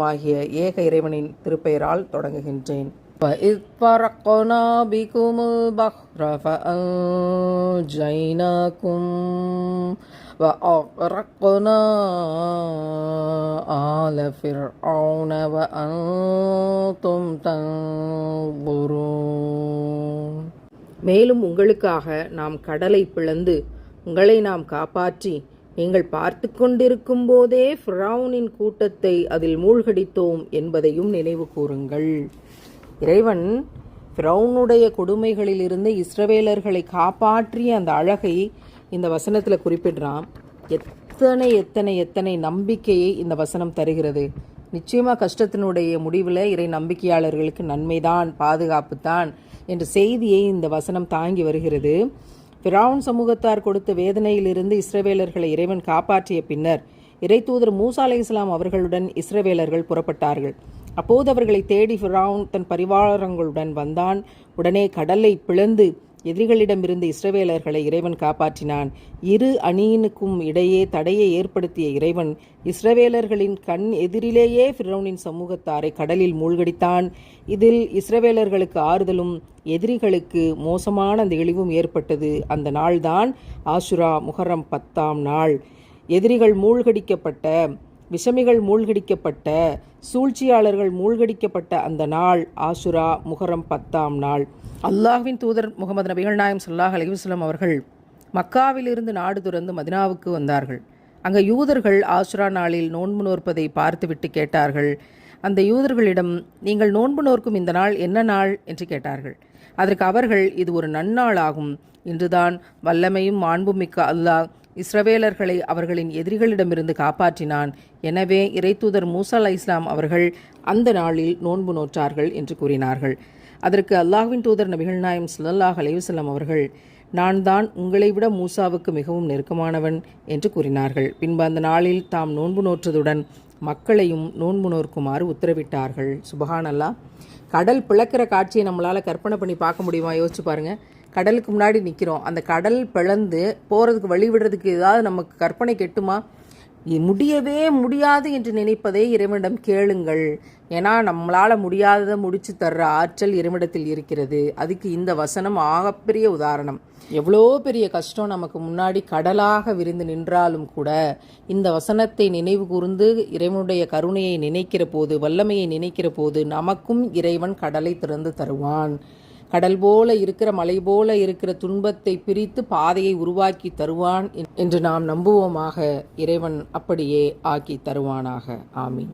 ஆகிய ஏக இறைவனின் திருப்பெயரால் தொடங்குகின்றேன் وَإِذْ فَرَقْنَا بِكُمُ الْبَحْرَ فَأَنْجَيْنَاكُمْ وَأَغْرَقْنَا آلَ فِرْعَوْنَ وَأَنْتُمْ تَنْظُرُونَ மேலும் உங்களுக்காக நாம் கடலை பிளந்து உங்களை நாம் காப்பாற்றி நீங்கள் பார்த்து கொண்டிருக்கும் போதே ஃபிரௌனின் கூட்டத்தை அதில் மூழ்கடித்தோம் என்பதையும் நினைவு கூறுங்கள். இறைவன் ஃபிரௌனுடைய கொடுமைகளிலிருந்து இஸ்ரவேலர்களை காப்பாற்றிய அந்த அழகை இந்த வசனத்தில் குறிப்பிடுறான். எத்தனை எத்தனை எத்தனை நம்பிக்கையை இந்த வசனம் தருகிறது. நிச்சயமாக கஷ்டத்தினுடைய முடிவில் இறை நம்பிக்கையாளர்களுக்கு நன்மைதான் பாதுகாப்பு தான் என்ற செய்தியை இந்த வசனம் தாங்கி வருகிறது. பிராவுன் சமூகத்தார் கொடுத்த வேதனையிலிருந்து இஸ்ரவேலர்களை இறைவன் காப்பாற்றிய பின்னர் இறைத்தூதர் மூசாலை மூசா அலை இஸ்லாம் அவர்களுடன் இஸ்ரவேலர்கள் புறப்பட்டார்கள். அப்போது அவர்களை தேடி ஃபிரவுன் தன் பரிவாரங்களுடன் வந்தான். உடனே கடலை பிளந்து எதிரிகளிடமிருந்து இஸ்ரவேலர்களை இறைவன் காப்பாற்றினான். இரு அணியினுக்கும் இடையே தடையை ஏற்படுத்திய இறைவன் இஸ்ரவேலர்களின் கண் எதிரிலேயே ஃபிரௌனின் சமூகத்தாரை கடலில் மூழ்கடித்தான். இதில் இஸ்ரவேலர்களுக்கு ஆறுதலும் எதிரிகளுக்கு மோசமான அந்த ஏற்பட்டது. அந்த நாள்தான் ஆசுரா முகரம் பத்தாம் நாள். எதிரிகள் மூழ்கடிக்கப்பட்ட விஷமிகள் மூழ்கடிக்கப்பட்ட சூழ்ச்சியாளர்கள் மூழ்கடிக்கப்பட்ட அந்த நாள் ஆசுரா முகரம் பத்தாம் நாள். அல்லாஹ்வின் தூதர் முகமது நபிகள் நாயம் சல்லாஹ் அலிவஸ்லம் அவர்கள் மக்காவிலிருந்து நாடு துறந்து மதினாவுக்கு வந்தார்கள். அங்கே யூதர்கள் ஆசுரா நாளில் நோன்பு நோற்பதை பார்த்துவிட்டு கேட்டார்கள். அந்த யூதர்களிடம் நீங்கள் நோன்பு நோர்க்கும் இந்த நாள் என்ன நாள்? என்று கேட்டார்கள். அதற்கு அவர்கள் இது ஒரு நன்னாள் ஆகும். இன்றுதான் வல்லமையும் மாண்பும் மிக்க அல்லாஹ் இஸ்ரவேலர்களை அவர்களின் எதிரிகளிடமிருந்து காப்பாற்றினான். எனவே இறைத்தூதர் மூசா அலை இஸ்லாம் அவர்கள் அந்த நாளில் நோன்பு நோற்றார்கள் என்று கூறினார்கள். அதற்கு அல்லாஹ்வின் தூதர் நபிகள் நாயம் சுல்லாஹ் அலைவசல்லம் அவர்கள் நான் தான் உங்களை விட மூசாவுக்கு மிகவும் நெருக்கமானவன் என்று கூறினார்கள். பின்பு அந்த நாளில் தாம் நோன்பு நோற்றதுடன் மக்களையும் நோன்பு நோர்க்குமாறு உத்தரவிட்டார்கள். சுபஹான் அல்லா கடல் பிளக்கிற காட்சியை நம்மளால் கற்பனை பண்ணி பார்க்க முடியுமா? யோசிச்சு பாருங்கள் கடலுக்கு முன்னாடி நிற்கிறோம் அந்த கடல் பிளந்து போகிறதுக்கு வழி விடுறதுக்கு ஏதாவது நமக்கு கற்பனை கெட்டுமா? முடியவே முடியாது என்று நினைப்பதை இறைவனிடம் கேளுங்கள். ஏன்னா நம்மளால் முடியாததை முடிச்சு தர்ற ஆற்றல் இறைவனிடத்தில் இருக்கிறது. அதுக்கு இந்த வசனம் ஆகப்பெரிய உதாரணம். எவ்வளோ பெரிய கஷ்டம் நமக்கு முன்னாடி கடலாக விரிந்து நின்றாலும் கூட இந்த வசனத்தை நினைவு கூர்ந்து இறைவனுடைய கருணையை நினைக்கிற போது வல்லமையை நினைக்கிற போது நமக்கும் இறைவன் கடலை திறந்து தருவான். கடல் போல இருக்கிற மலை போல இருக்கிற துன்பத்தை பிரித்து பாதையை உருவாக்கி தருவான் என்று நாம் நம்புவோமாக இறைவன் அப்படியே ஆக்கி தருவானாக. ஆமீன்.